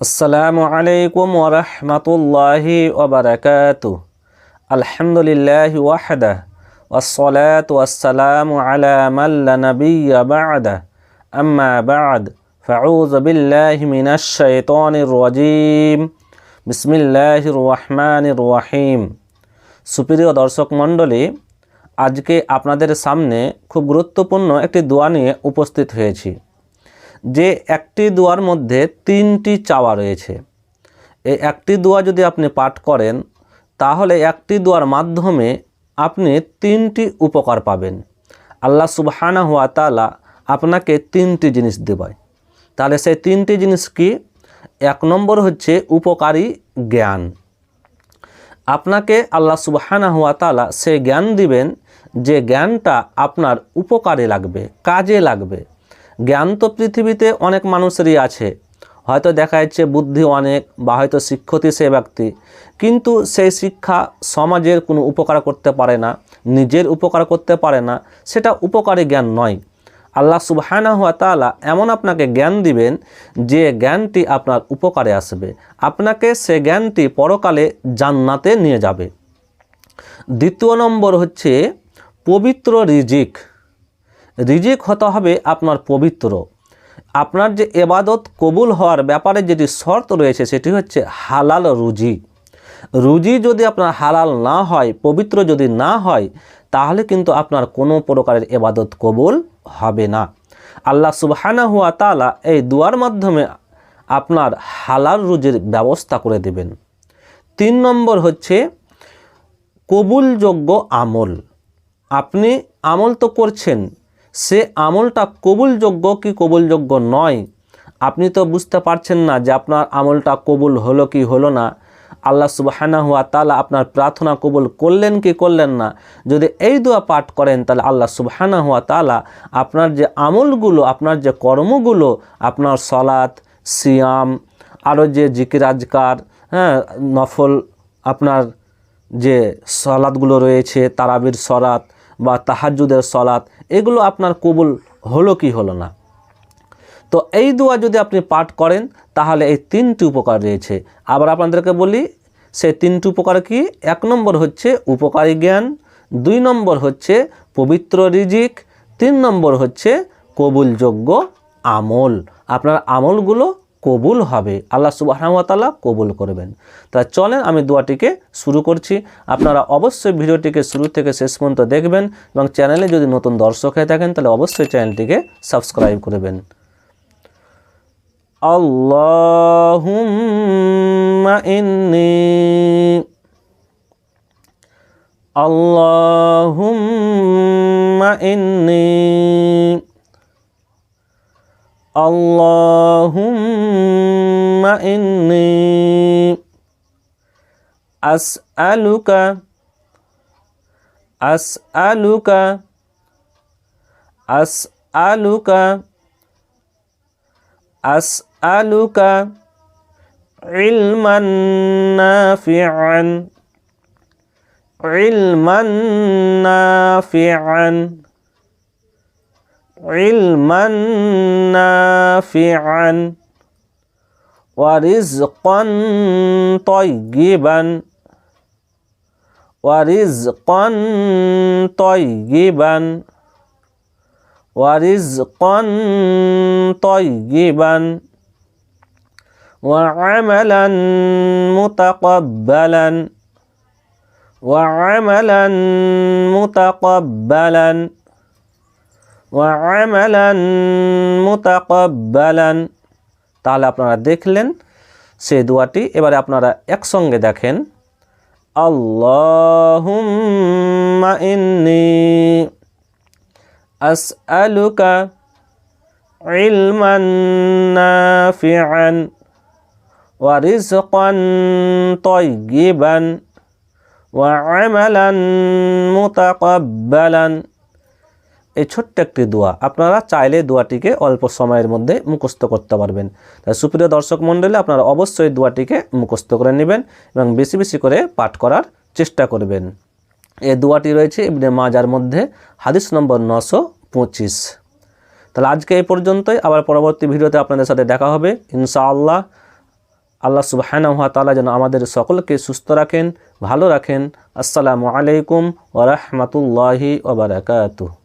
আসসালামু আলাইকুম ওরহমতুল্লাহি ওবরাকাতু আলহামদুলিল্লাহ ওয়াহদা والصلاة والسلام على من لا نبي بعده أما بعد فأعوذ بالله من الشيطان الرجيم بسم الله الرحمن الرحيم সুপ্রিয় দর্শক মণ্ডলী আজকে আপনাদের সামনে খুব গুরুত্বপূর্ণ একটি দোয়া নিয়ে উপস্থিত হয়েছি যে একটি দোয়ার মধ্যে তিনটি চাওয়া রয়েছে। এই একটি দোয়া যদি আপনি পাঠ করেন, তাহলে একটি দোয়ার মাধ্যমে আপনি তিনটি উপকার পাবেন। আল্লাহ সুবহানা হুয়া তালা আপনাকে তিনটি জিনিস দেবায়। তাহলে সেই তিনটি জিনিস কি? এক নম্বর হচ্ছে উপকারী জ্ঞান। আপনাকে আল্লাহ সুবহানা হুয়া তালা সেই জ্ঞান দিবেন যে জ্ঞানটা আপনার উপকারে লাগবে, কাজে লাগবে। জ্ঞান তো পৃথিবীতে অনেক মানুষেরই আছে। হয়তো দেখা যাচ্ছে বুদ্ধি অনেক বা হয়তো শিক্ষিত সে ব্যক্তি। কিন্তু সেই শিক্ষা সমাজের কোনো উপকার করতে পারে না, নিজের উপকার করতে পারে না, সেটা উপকারী জ্ঞান নয়। আল্লাহ সুবহানা হুয়া তালা এমন আপনাকে জ্ঞান দিবেন যে জ্ঞানটি আপনার উপকারে আসবে। আপনাকে সে জ্ঞানটি পরকালে জান্নাতে নিয়ে যাবে। দ্বিতীয় নম্বর হচ্ছে পবিত্র রিজিক। রিজিক হতে হবে আপনার পবিত্র। আপনার যে এবাদত কবুল হওয়ার ব্যাপারে যেটি শর্ত রয়েছে, সেটি হচ্ছে হালাল রুজি। রুজি যদি আপনার হালাল না হয়, পবিত্র যদি না হয়, তাহলে কিন্তু আপনার কোনো প্রকারের এবাদত কবুল হবে না। আল্লাহ সুবহানা হুয়া তালা এই দুয়ার মাধ্যমে আপনার হালাল রুজির ব্যবস্থা করে দেবেন। তিন নম্বর হচ্ছে কবুলযোগ্য আমল। আপনি আমল তো করছেন সে আমলটা কবুলযোগ্য কি কবুলযোগ্য নয়? আপনি তো বুঝতে পারছেন না যে আপনার আমলটা কবুল হলো কি হলো না। আল্লাহ সুবাহানা হুয়া তালা আপনার প্রার্থনা কবুল করলেন কি করলেন না? যদি এই দোয়া পাঠ করেন তাহলে আল্লাহ সুবাহানা হুয়া তালা আপনার যে আমলগুলো, আপনার যে কর্মগুলো, আপনার সলাৎ সিয়াম, আরও যে জিকির আজকার হ্যাঁ নফল আপনার যে সলাদগুলো রয়েছে, তারাবির সলাৎ বা তাহাজুদের সলাৎ এগুলো আপনার কবুল হলো কি হলো না? তো এই দোয়া যদি আপনি পাঠ করেন, তাহলে এই তিনটি উপকার রয়েছে। আবার আপনাদেরকে বলি সে তিনটি উপকার কি? এক নম্বর হচ্ছে উপকারী জ্ঞান, দুই নম্বর হচ্ছে পবিত্র রিজিক, তিন নম্বর হচ্ছে কবুলযোগ্য আমল। আপনার আমলগুলো কবুল হবে। আল্লাহ সুবাহতাল্লাহ কবুল করবেন। তা চলেন আমি দোয়াটিকে শুরু করছি। আপনারা অবশ্যই ভিডিওটিকে শুরু থেকে শেষ পর্যন্ত দেখবেন এবং চ্যানেলে যদি নতুন দর্শক হয়ে থাকেন, তাহলে অবশ্যই চ্যানেলটিকে সাবস্ক্রাইব করবেন। ইন্নি আল্লাহুম্মা ইন্নি اللهم إني أسألك أسألك أسألك أسألك علما نافعا علما نافعا علما نافعا ورزقا طيبا ورزقا طيبا ورزقا طيبا وعملا متقبلا وعملا متقبلا তাহলে আপনারা দেখলেন সেই দোয়াটি। এবারে আপনারা একসঙ্গে দেখেন, আল্লাহুম্মা ইন্নি আসআলুকা ইলমান নাফিআন ওয়া এই ছোট্ট একটি দোয়া। আপনারা চাইলে দোয়াটিকে অল্প সময়ের মধ্যে মুখস্থ করতে পারবেন। তাই সুপ্রিয় দর্শক মণ্ডলী, আপনারা অবশ্যই দোয়াটিকে মুখস্থ করে নেবেন এবং বেশি বেশি করে পাঠ করার চেষ্টা করবেন। এই দোয়াটি রয়েছে ইবনে মাজার মধ্যে, হাদিস নম্বর নশো পঁচিশ। তাহলে আজকে এই পর্যন্তই। আবার পরবর্তী ভিডিওতে আপনাদের সাথে দেখা হবে। ইনশাআল্লাহ আল্লাহ সুবাহানাহু ওয়া তাআলা যেন আমাদের সকলকে সুস্থ রাখেন, ভালো রাখেন। আসসালামু আলাইকুম ওয়া রাহমাতুল্লাহি ওয়া বারাকাতুহু।